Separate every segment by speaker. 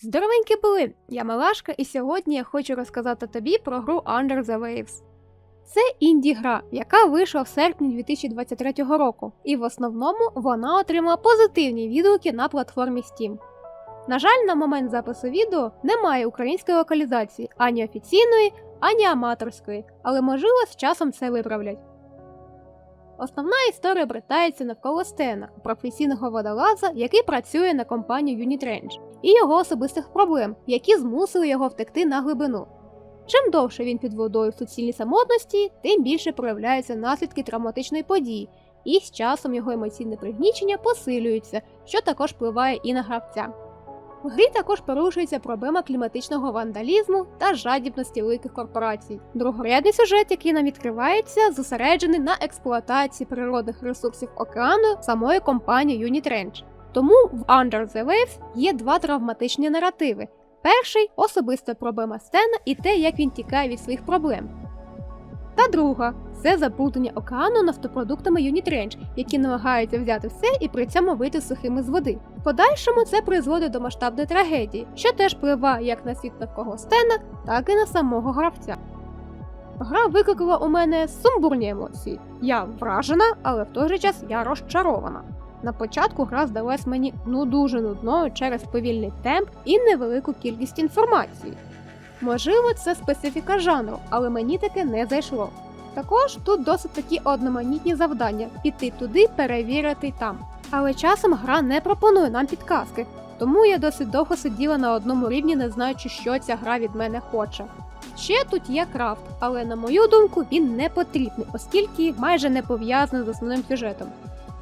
Speaker 1: Здоровенькі були! Я Малашка, і сьогодні я хочу розказати тобі про гру Under the Waves. Це інді-гра, яка вийшла в серпні 2023 року, і в основному вона отримала позитивні відгуки на платформі Steam. На жаль, на момент запису відео немає української локалізації ані офіційної, ані аматорської, але можливо з часом це виправлять. Основна історія обертається навколо Стена, професійного водолаза, який працює на компанію Unit Range, і його особистих проблем, які змусили його втекти на глибину. Чим довше він під водою в суцільній самотності, тим більше проявляються наслідки травматичної події, і з часом його емоційне пригнічення посилюється, що також впливає і на гравця. В грі також порушується проблема кліматичного вандалізму та жадібності великих корпорацій. Другорядний сюжет, який нам відкривається, зосереджений на експлуатації природних ресурсів океану самої компанії Unit Range. Тому в Under the Waves є два травматичні наративи. Перший особиста проблема Стена і те, як він тікає від своїх проблем. Та друга це забруднення океану нафтопродуктами Unit Range, які намагаються взяти все і при цьому вийти сухими з води. В подальшому це призводить до масштабної трагедії, що теж впливає як на світ навколо Стена, так і на самого гравця. Гра викликала у мене сумбурні емоції. Я вражена, але в той же час я розчарована. На початку гра здалась мені ну дуже нудною через повільний темп і невелику кількість інформації. Можливо, це специфіка жанру, але мені таке не зайшло. Також тут досить такі одноманітні завдання піти туди, перевірити там. Але часом гра не пропонує нам підказки, тому я досить довго сиділа на одному рівні, не знаючи, що ця гра від мене хоче. Ще тут є крафт, але на мою думку він не потрібний, оскільки майже не пов'язаний з основним сюжетом.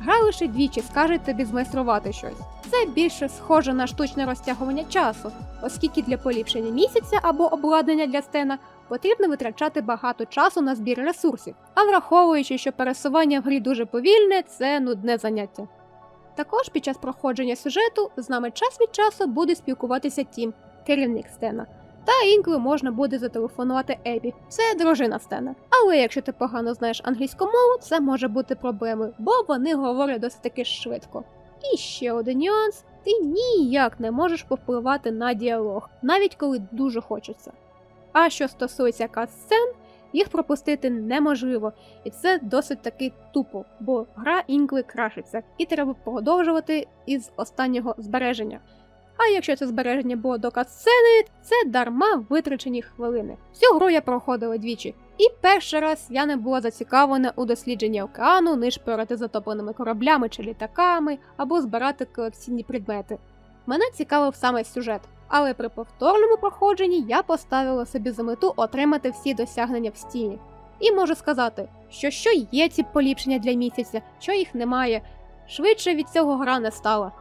Speaker 1: Гра лише двічі скаже тобі змайструвати щось. Це більше схоже на штучне розтягування часу, оскільки для поліпшення місяця або обладнання для стена потрібно витрачати багато часу на збір ресурсів, а враховуючи, що пересування в грі дуже повільне, це нудне заняття. Також під час проходження сюжету з нами час від часу буде спілкуватися Тім, керівник Стена. Та інколи можна буде зателефонувати Ебі, це дружина Стена. Але якщо ти погано знаєш англійську мову, це може бути проблемою, бо вони говорять досить таки швидко. І ще один нюанс: ти ніяк не можеш повпливати на діалог, навіть коли дуже хочеться. А що стосується кат-сцен, їх пропустити неможливо, і це досить таки тупо, бо гра інколи крашиться, і треба продовжувати із останнього збереження. А якщо це збереження було до катсцени, це дарма витрачені хвилини. Всю гру я проходила двічі, і перший раз я не була зацікавлена у дослідженні океану, ніж перед затопленими кораблями чи літаками, або збирати колекційні предмети. Мене цікавив саме сюжет, але при повторному проходженні я поставила собі за мету отримати всі досягнення в стіні. І можу сказати, що що є ці поліпшення для місяця, що їх немає. Швидше від цього гра не стала.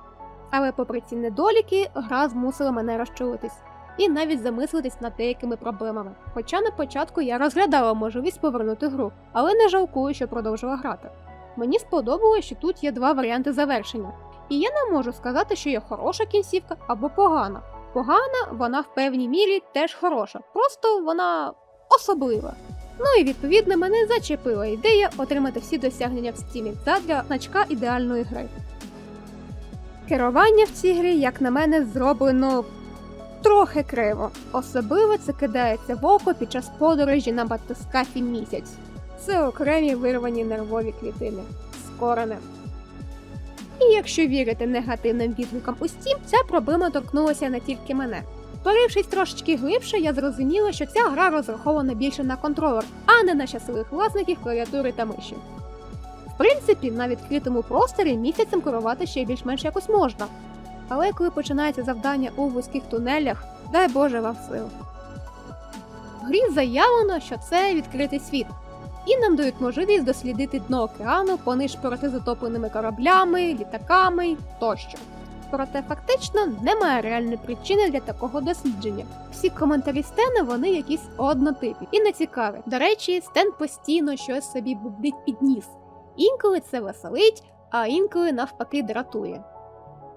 Speaker 1: Але попри ці недоліки, гра змусила мене розчулитись і навіть замислитись над деякими проблемами. Хоча на початку я розглядала можливість повернути гру, але не жалкую, що продовжила грати. Мені сподобалося, що тут є два варіанти завершення, і я не можу сказати, що є хороша кінцівка або погана. Погана, вона в певній мірі теж хороша, просто вона особлива. Ну і відповідно мене зачепила ідея отримати всі досягнення в стімі задля значка ідеальної гри. Керування в цій грі, як на мене, зроблено трохи криво. Особливо це кидається в око під час подорожі на батискафі місяць. Це окремі вирвані нервові клітини з коренем. І якщо вірити негативним відгукам у Steam, ця проблема торкнулася не тільки мене. Порившись трошечки глибше, я зрозуміла, що ця гра розрахована більше на контролер, а не на щасливих власників клавіатури та миші. В принципі, на відкритому просторі місяцем керувати ще більш-менш якось можна. Але коли починається завдання у вузьких тунелях, дай Боже вам сил. В грі заявлено, що це відкритий світ, і нам дають можливість дослідити дно океану пониж протизатопленими кораблями, літаками тощо. Проте фактично немає реальної причини для такого дослідження. Всі коментарі Стена вони якісь однотипі і не цікаві. До речі, Стен постійно щось собі бубдить під ніс. Інколи це веселить, а інколи навпаки дратує.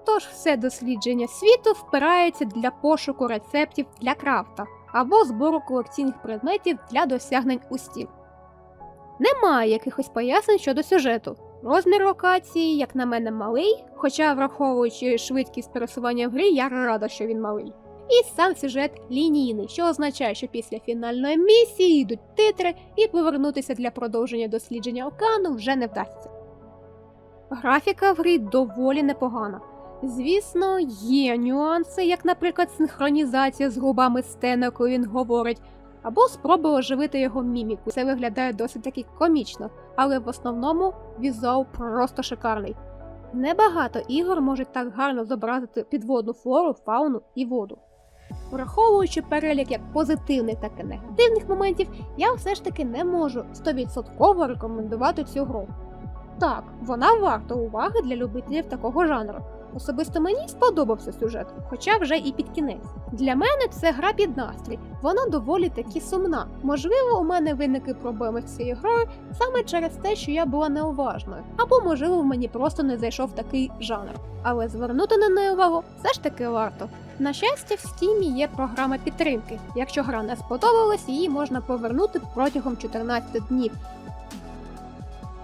Speaker 1: Тож все дослідження світу впирається для пошуку рецептів для крафта або збору колекційних предметів для досягнень у Steam. Немає якихось пояснень щодо сюжету. Розмір локації, як на мене, малий, хоча, враховуючи швидкість пересування в грі, я рада, що він малий. І сам сюжет лінійний, що означає, що після фінальної місії йдуть титри, і повернутися для продовження дослідження океану вже не вдасться. Графіка в грі доволі непогана. Звісно, є нюанси, як, наприклад, синхронізація з губами Стена, коли він говорить, або спроба оживити його міміку. Це виглядає досить таки комічно, але в основному візуал просто шикарний. Небагато ігор можуть так гарно зобразити підводну флору, фауну і воду. Враховуючи перелік як позитивних, так і негативних моментів, я все ж таки не можу 100% рекомендувати цю гру. Так, вона варта уваги для любителів такого жанру. Особисто мені сподобався сюжет, хоча вже і під кінець. Для мене це гра під настрій, вона доволі таки сумна. Можливо, у мене виникли проблеми з цією грою саме через те, що я була неуважною, або можливо в мені просто не зайшов такий жанр. Але звернути на неї увагу все ж таки варто. На щастя, в Steam є програма підтримки. Якщо гра не сподобалась, її можна повернути протягом 14 днів.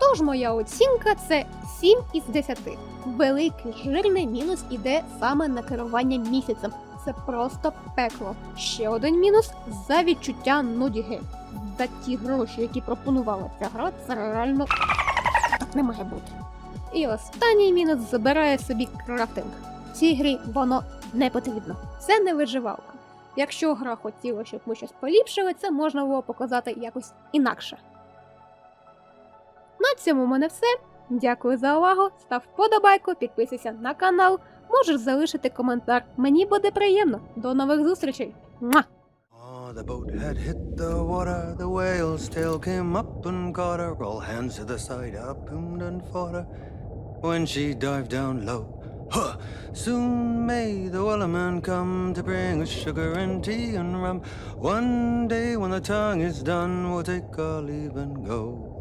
Speaker 1: Тож моя оцінка це 7 із 10. Великий жирний мінус іде саме на керування місяцем. Це просто пекло. Ще один мінус за відчуття нудіги. За ті гроші, які пропонувала ця гра, це реально так не має бути. І останній мінус забирає собі крафтинг. В цій грі воно не потрібно. Це не виживалка. Якщо гра хотіла, щоб ми щось поліпшили, це можна було показати якось інакше. На цьому в мене все. Дякую за увагу. Став вподобайку, підписуйся на канал, можеш залишити коментар. Мені буде приємно. До нових зустрічей. Муа!
Speaker 2: Oh, the boat had hit the water, the whale's tail came up and caught her. All hands to the side, up and fought her. When she dived down low, huh, soon may the wellerman come to bring us sugar and tea and rum. One day when the tongue is done, we'll take our leave and go.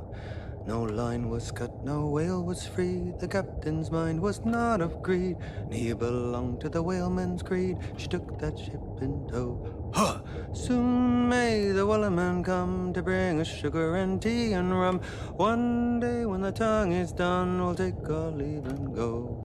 Speaker 2: No line was cut, no whale was free. The captain's mind was not of greed, and he belonged to the whaleman's creed. She took that ship in tow. Huh! Soon may the wellerman come to bring us sugar and tea and rum. One day when the tongue is done, we'll take our leave and go.